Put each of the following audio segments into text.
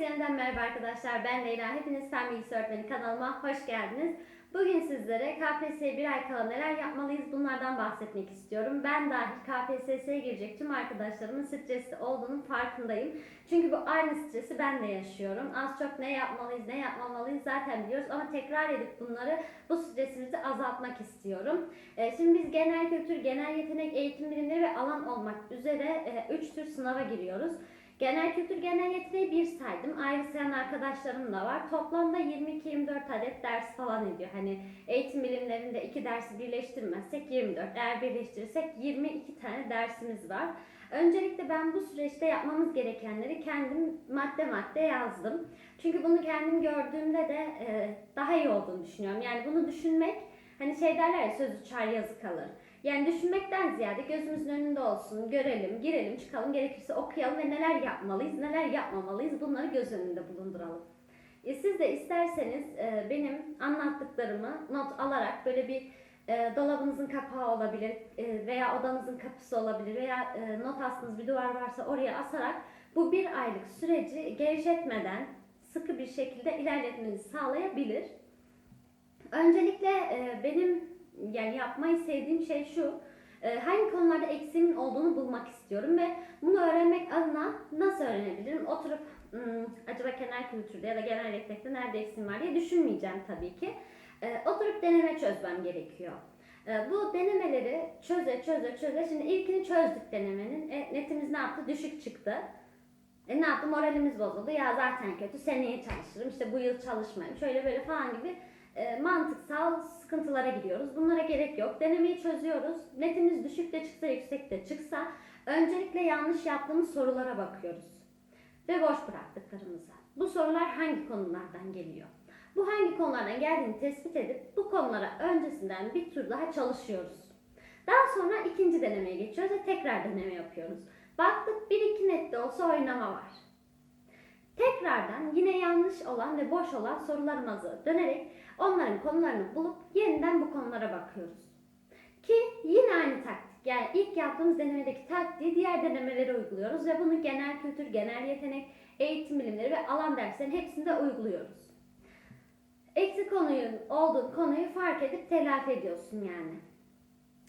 yeniden merhaba arkadaşlar. Ben Leyla. Hepiniz Fen Bilgisi kanalıma hoş geldiniz. Bugün sizlere KPSS'ye bir ay kala neler yapmalıyız bunlardan bahsetmek istiyorum. Ben dahil KPSS'ye girecek tüm arkadaşlarımın stresli olduğunun farkındayım. Çünkü bu aynı stresi ben de yaşıyorum. Az çok ne yapmalıyız, ne yapmamalıyız zaten biliyoruz ama tekrar edip bunları bu stresimizi azaltmak istiyorum. Ee, Şimdi biz genel kültür, genel yetenek, eğitim bilimleri ve alan olmak üzere 3 tür sınava giriyoruz. Genel kültür, genel yeteneği bir saydım. Ayrı sayan arkadaşlarım da var. Toplamda 22-24 adet ders falan ediyor. Hani eğitim bilimlerinde iki dersi birleştirmezsek 24. Eğer birleştirirsek 22 tane dersimiz var. Öncelikle ben bu süreçte yapmamız gerekenleri kendim madde madde yazdım. Çünkü bunu kendim gördüğümde de e, daha iyi olduğunu düşünüyorum. Yani bunu düşünmek hani şey derler ya söz uçar yazı kalır. Yani düşünmekten ziyade gözümüzün önünde olsun, görelim, girelim, çıkalım, gerekirse okuyalım ve neler yapmalıyız, neler yapmamalıyız bunları göz önünde bulunduralım. E, siz de isterseniz e, benim anlattıklarımı not alarak böyle bir e, dolabınızın kapağı olabilir e, veya odanızın kapısı olabilir veya e, not astığınız bir duvar varsa oraya asarak bu bir aylık süreci gevşetmeden sıkı bir şekilde ilerletmenizi sağlayabilir. Öncelikle e, benim yani yapmayı sevdiğim şey şu. e, hangi konularda eksiğimin olduğunu bulmak istiyorum ve bunu öğrenmek adına nasıl öğrenebilirim? Oturup "Hmm, acaba genel kültürde ya da genel yetenekte nerede eksiğim var diye düşünmeyeceğim tabii ki. E, oturup deneme çözmem gerekiyor. E, bu denemeleri çöze çöze çöze. Şimdi ilkini çözdük denemenin. E, netimiz ne yaptı? Düşük çıktı. E ne yaptı? Moralimiz bozuldu. Ya zaten kötü. Seneye çalışırım. İşte bu yıl çalışmayayım. Şöyle böyle falan gibi e, mantıksal sıkıntılara giriyoruz. Bunlara gerek yok. Denemeyi çözüyoruz. Netimiz düşük de çıksa yüksek de çıksa öncelikle yanlış yaptığımız sorulara bakıyoruz. Ve boş bıraktıklarımıza. Bu sorular hangi konulardan geliyor? Bu hangi konulardan geldiğini tespit edip bu konulara öncesinden bir tur daha çalışıyoruz. Daha sonra ikinci denemeye geçiyoruz ve tekrar deneme yapıyoruz. Baktık bir iki nette olsa oynama var. Tekrardan yine yanlış olan ve boş olan sorularımıza dönerek onların konularını bulup yeniden bu konulara bakıyoruz. Ki yine aynı taktik. Yani ilk yaptığımız denemedeki taktiği diğer denemelere uyguluyoruz ve bunu genel kültür, genel yetenek, eğitim bilimleri ve alan derslerinin hepsinde uyguluyoruz. Eksik konuyun olduğu konuyu fark edip telafi ediyorsun yani.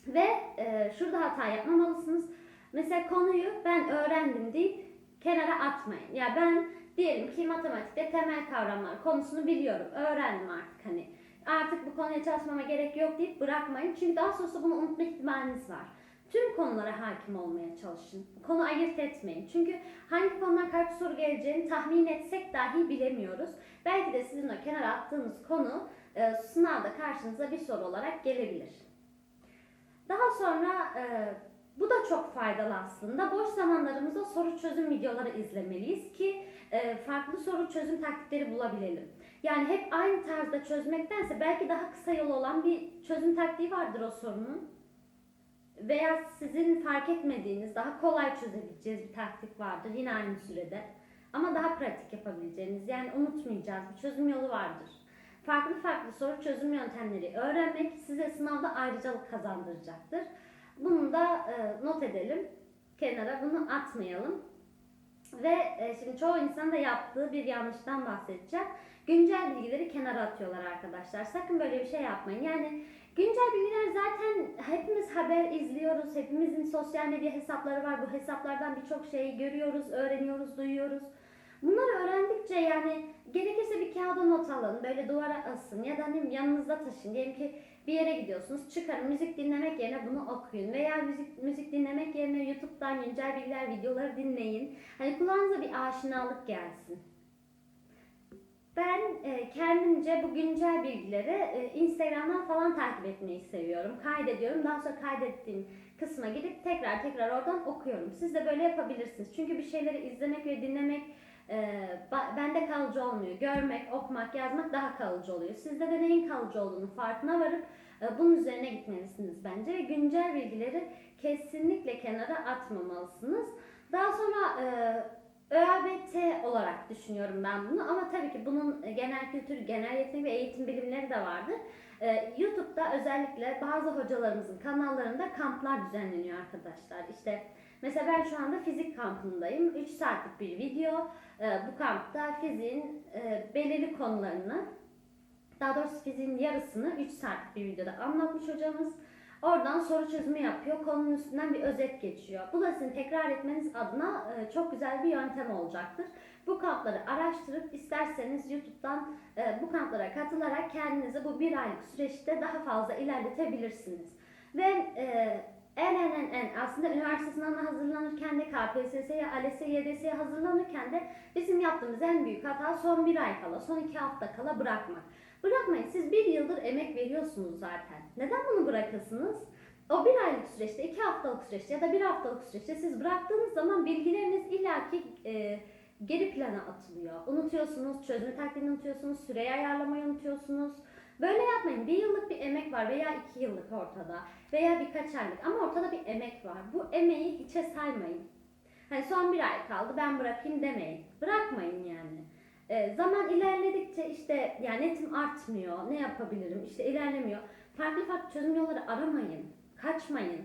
Ve e, şurada hata yapmamalısınız. Mesela konuyu ben öğrendim deyip kenara atmayın. Ya ben diyelim ki matematikte temel kavramlar konusunu biliyorum. Öğrendim artık hani. Artık bu konuya çalışmama gerek yok deyip bırakmayın. Çünkü daha sonrasında bunu unutma ihtimaliniz var. Tüm konulara hakim olmaya çalışın. Konu ayırt etmeyin. Çünkü hangi konudan kaç soru geleceğini tahmin etsek dahi bilemiyoruz. Belki de sizin o kenara attığınız konu e, sınavda karşınıza bir soru olarak gelebilir. Daha sonra e, bu da çok faydalı aslında. Boş zamanlarımızda soru çözüm videoları izlemeliyiz ki farklı soru çözüm taktikleri bulabilelim. Yani hep aynı tarzda çözmektense belki daha kısa yol olan bir çözüm taktiği vardır o sorunun. Veya sizin fark etmediğiniz, daha kolay çözebileceğiniz bir taktik vardır yine aynı sürede. Ama daha pratik yapabileceğiniz, yani unutmayacağız bir çözüm yolu vardır. Farklı farklı soru çözüm yöntemleri öğrenmek size sınavda ayrıcalık kazandıracaktır. Bunu da e, not edelim. Kenara bunu atmayalım. Ve e, şimdi çoğu insan da yaptığı bir yanlıştan bahsedeceğim. Güncel bilgileri kenara atıyorlar arkadaşlar. Sakın böyle bir şey yapmayın. Yani güncel bilgiler zaten hepimiz haber izliyoruz. Hepimizin sosyal medya hesapları var. Bu hesaplardan birçok şeyi görüyoruz, öğreniyoruz, duyuyoruz. Bunları öğrendikçe yani gerekirse bir kağıda not alın, böyle duvara asın ya da bileyim yanınızda taşın. Diyelim ki bir yere gidiyorsunuz, çıkarın müzik dinlemek yerine bunu okuyun veya müzik müzik dinlemek yerine YouTube'dan güncel bilgiler videoları dinleyin. Hani kulağınıza bir aşinalık gelsin. Ben e, kendimce bu güncel bilgileri e, Instagram'dan falan takip etmeyi seviyorum. Kaydediyorum. Daha sonra kaydettiğim kısma gidip tekrar tekrar oradan okuyorum. Siz de böyle yapabilirsiniz. Çünkü bir şeyleri izlemek ve dinlemek e, ba- bende kalıcı olmuyor. Görmek, okumak, yazmak daha kalıcı oluyor. Sizde de neyin kalıcı olduğunu farkına varıp e, bunun üzerine gitmelisiniz bence. Ve güncel bilgileri kesinlikle kenara atmamalısınız. Daha sonra e, ÖABT olarak düşünüyorum ben bunu ama tabii ki bunun genel kültür, genel yetenek ve eğitim bilimleri de vardır. Ee, YouTube'da özellikle bazı hocalarımızın kanallarında kamplar düzenleniyor arkadaşlar. İşte Mesela ben şu anda fizik kampındayım. 3 saatlik bir video. Ee, bu kampta fiziğin e, belirli konularını, daha doğrusu fiziğin yarısını 3 saatlik bir videoda anlatmış hocamız. Oradan soru çözümü yapıyor. Konunun üstünden bir özet geçiyor. Bu da sizin tekrar etmeniz adına e, çok güzel bir yöntem olacaktır. Bu kampları araştırıp isterseniz YouTube'dan e, bu kamplara katılarak kendinizi bu bir aylık süreçte daha fazla ilerletebilirsiniz. Ve en en en en aslında üniversite sınavına hazırlanırken de KPSS'ye, ALES'e, YDS'ye hazırlanırken de bizim yaptığımız en büyük hata son bir ay kala, son iki hafta kala bırakmak. Bırakmayın. Siz bir yıldır emek veriyorsunuz zaten. Neden bunu bırakasınız? O bir aylık süreçte, iki haftalık süreçte ya da bir haftalık süreçte siz bıraktığınız zaman bilgileriniz illaki e, geri plana atılıyor. Unutuyorsunuz, çözme taktiğini unutuyorsunuz, süreyi ayarlamayı unutuyorsunuz. Böyle yapmayın. Bir yıllık bir emek var veya iki yıllık ortada veya birkaç aylık ama ortada bir emek var. Bu emeği hiçe saymayın. Hani son bir ay kaldı ben bırakayım demeyin. Bırakmayın yani. E, zaman ilerledikçe işte yani netim artmıyor, ne yapabilirim işte ilerlemiyor. Farklı farklı çözüm yolları aramayın, kaçmayın.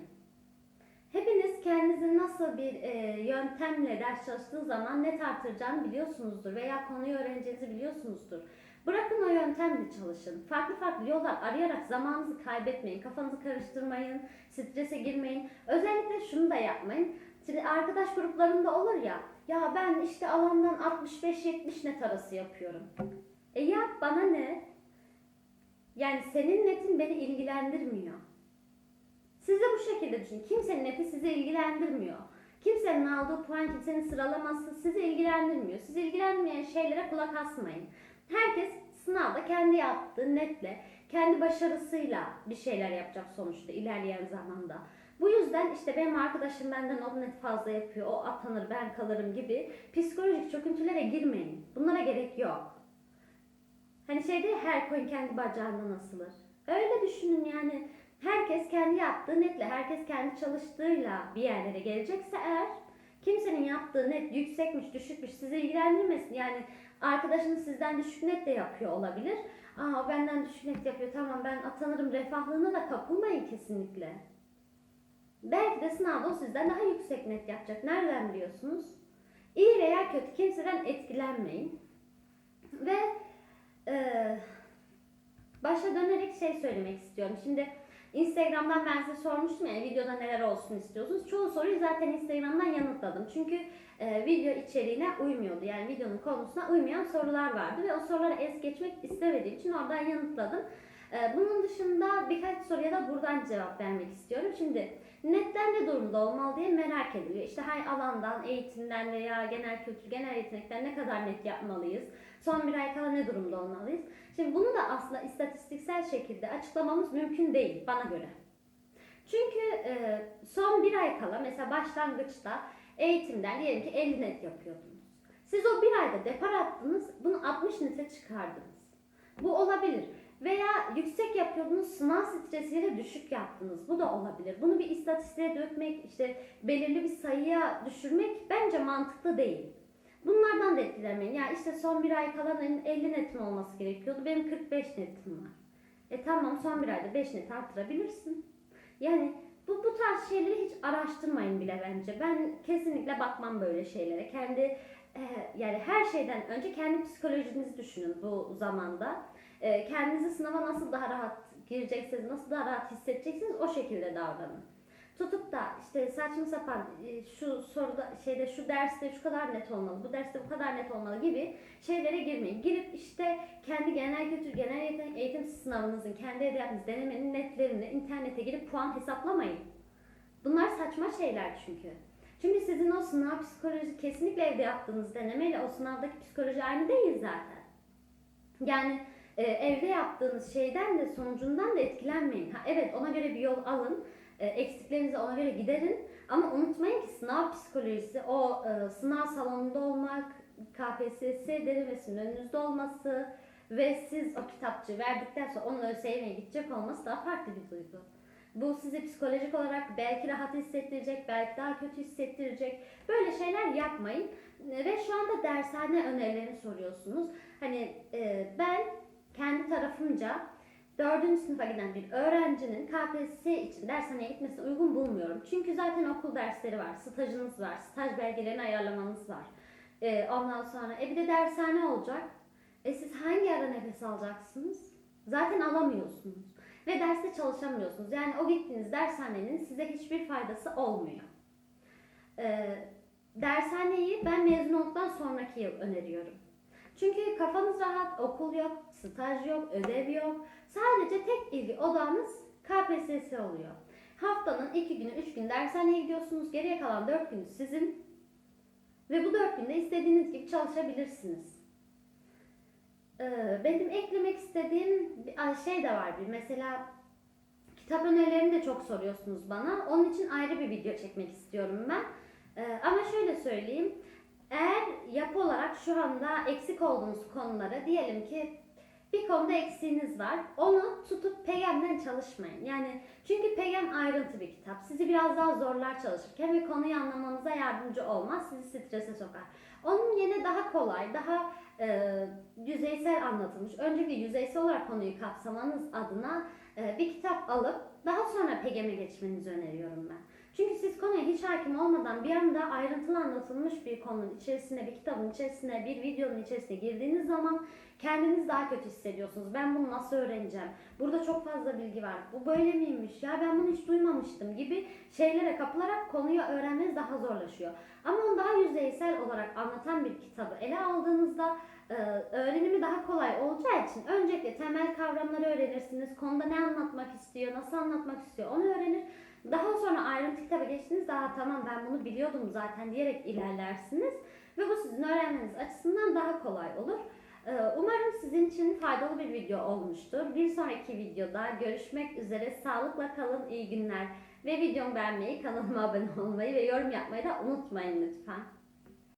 Hepiniz kendinizin nasıl bir e, yöntemle ders çalıştığı zaman net artıracağını biliyorsunuzdur veya konuyu öğreneceğinizi biliyorsunuzdur. Bırakın o yöntemle çalışın. Farklı farklı yollar arayarak zamanınızı kaybetmeyin, kafanızı karıştırmayın, strese girmeyin. Özellikle şunu da yapmayın. Şimdi arkadaş gruplarında olur ya, ya ben işte alandan 65-70 net arası yapıyorum. E yap bana ne? Yani senin netin beni ilgilendirmiyor. Siz de bu şekilde düşünün. Kimsenin neti sizi ilgilendirmiyor. Kimsenin aldığı puan, kimsenin sıralaması sizi ilgilendirmiyor. Sizi ilgilenmeyen şeylere kulak asmayın. Herkes sınavda kendi yaptığı netle, kendi başarısıyla bir şeyler yapacak sonuçta ilerleyen zamanda. Bu yüzden işte benim arkadaşım benden o net fazla yapıyor, o atanır ben kalırım gibi psikolojik çöküntülere girmeyin. Bunlara gerek yok. Hani şey değil her koyun kendi bacağından asılır. Öyle düşünün yani. Herkes kendi yaptığı netle, herkes kendi çalıştığıyla bir yerlere gelecekse eğer kimsenin yaptığı net yüksekmiş, düşükmüş sizi ilgilendirmesin. Yani arkadaşınız sizden düşük net de yapıyor olabilir. Aa benden düşük net yapıyor tamam ben atanırım refahlığına da kapılmayın kesinlikle. Belki de sınavda o sizden daha yüksek net yapacak. Nereden biliyorsunuz? İyi veya kötü kimseden etkilenmeyin. Ve eee başa dönerek şey söylemek istiyorum. Şimdi Instagram'dan ben size sormuştum ya videoda neler olsun istiyorsunuz. Çoğu soruyu zaten Instagram'dan yanıtladım. Çünkü e, video içeriğine uymuyordu. Yani videonun konusuna uymayan sorular vardı ve o soruları es geçmek istemediğim için oradan yanıtladım. E, bunun dışında birkaç soruya da buradan cevap vermek istiyorum. Şimdi netler ne durumda olmalı diye merak ediliyor. İşte her alandan, eğitimden veya genel kültür, genel yetenekten ne kadar net yapmalıyız? Son bir ay kala ne durumda olmalıyız? Şimdi bunu da aslında istatistiksel şekilde açıklamamız mümkün değil bana göre. Çünkü e, son bir ay kala mesela başlangıçta eğitimden diyelim ki 50 net yapıyordunuz. Siz o bir ayda depar attınız, bunu 60 nete çıkardınız. Bu olabilir. Veya yüksek yapıyordunuz, sınav stresiyle düşük yaptınız. Bu da olabilir. Bunu bir istatistiğe dökmek, işte belirli bir sayıya düşürmek bence mantıklı değil. Bunlardan da etkilenmeyin. Ya işte son bir ay kalan 50 netim olması gerekiyordu. Benim 45 netim var. E tamam son bir ayda 5 net artırabilirsin. Yani bu, bu tarz şeyleri hiç araştırmayın bile bence. Ben kesinlikle bakmam böyle şeylere. Kendi e, yani her şeyden önce kendi psikolojinizi düşünün bu zamanda. E, kendinizi sınava nasıl daha rahat gireceksiniz, nasıl daha rahat hissedeceksiniz o şekilde davranın tutup da işte saçma sapan e, şu soruda şeyde şu derste şu kadar net olmalı, bu derste bu kadar net olmalı gibi şeylere girmeyin. Girip işte kendi genel kültür, genel eğitim sınavınızın, kendi evde yaptığınız denemenin netlerini internete girip puan hesaplamayın. Bunlar saçma şeyler çünkü. Çünkü sizin o sınav psikoloji kesinlikle evde yaptığınız denemeyle o sınavdaki psikoloji aynı değil zaten. Yani e, evde yaptığınız şeyden de sonucundan da etkilenmeyin. Ha, evet ona göre bir yol alın e, eksiklerinizi ona göre giderin. Ama unutmayın ki sınav psikolojisi, o e, sınav salonunda olmak, KPSS denemesinin önünüzde olması ve siz o kitapçı verdikten sonra onun ÖSYM'ye gidecek olması daha farklı bir duygu. Bu sizi psikolojik olarak belki rahat hissettirecek, belki daha kötü hissettirecek. Böyle şeyler yapmayın. Ve şu anda dershane önerilerini soruyorsunuz. Hani e, ben kendi tarafımca dördüncü sınıfa giden bir öğrencinin KPSS için dershaneye gitmesini uygun bulmuyorum. Çünkü zaten okul dersleri var, stajınız var, staj belgelerini ayarlamanız var. Ee, ondan sonra e bir de dershane olacak. E siz hangi ara nefes alacaksınız? Zaten alamıyorsunuz. Ve derste çalışamıyorsunuz. Yani o gittiğiniz dershanenin size hiçbir faydası olmuyor. Ee, dershaneyi ben mezun olduktan sonraki yıl öneriyorum. Çünkü kafanız rahat, okul yok, staj yok, ödev yok. Sadece tek ilgi odağınız KPSS oluyor. Haftanın iki günü, üç gün dershaneye gidiyorsunuz. Geriye kalan dört gün sizin. Ve bu dört günde istediğiniz gibi çalışabilirsiniz. Ee, benim eklemek istediğim şey de var bir. Mesela kitap önerilerini de çok soruyorsunuz bana. Onun için ayrı bir video çekmek istiyorum ben. Ee, ama şöyle söyleyeyim. Eğer yapı olarak şu anda eksik olduğunuz konulara diyelim ki bir konuda eksiğiniz var. Onu tutup PEGEM'den çalışmayın. Yani çünkü PEGEM ayrıntı bir kitap. Sizi biraz daha zorlar çalışırken ve konuyu anlamanıza yardımcı olmaz. Sizi strese sokar. Onun yerine daha kolay, daha e, yüzeysel anlatılmış. Öncelikle yüzeysel olarak konuyu kapsamanız adına e, bir kitap alıp daha sonra PEGEM'e geçmenizi öneriyorum ben. Çünkü siz konuya hiç hakim olmadan bir anda ayrıntılı anlatılmış bir konunun içerisine, bir kitabın içerisine, bir videonun içerisine girdiğiniz zaman kendiniz daha kötü hissediyorsunuz. Ben bunu nasıl öğreneceğim? Burada çok fazla bilgi var. Bu böyle miymiş? Ya ben bunu hiç duymamıştım gibi şeylere kapılarak konuyu öğrenmeniz daha zorlaşıyor. Ama onu daha yüzeysel olarak anlatan bir kitabı ele aldığınızda e, öğrenimi daha kolay olacağı için öncelikle temel kavramları öğrenirsiniz. Konuda ne anlatmak istiyor, nasıl anlatmak istiyor onu öğrenir. Daha sonra ayrıntı kitaba geçtiğinizde daha tamam ben bunu biliyordum zaten diyerek ilerlersiniz. Ve bu sizin öğrenmeniz açısından daha kolay olur. Ee, Umarım sizin için faydalı bir video olmuştur. Bir sonraki videoda görüşmek üzere. Sağlıkla kalın, iyi günler. Ve videomu beğenmeyi, kanalıma abone olmayı ve yorum yapmayı da unutmayın lütfen.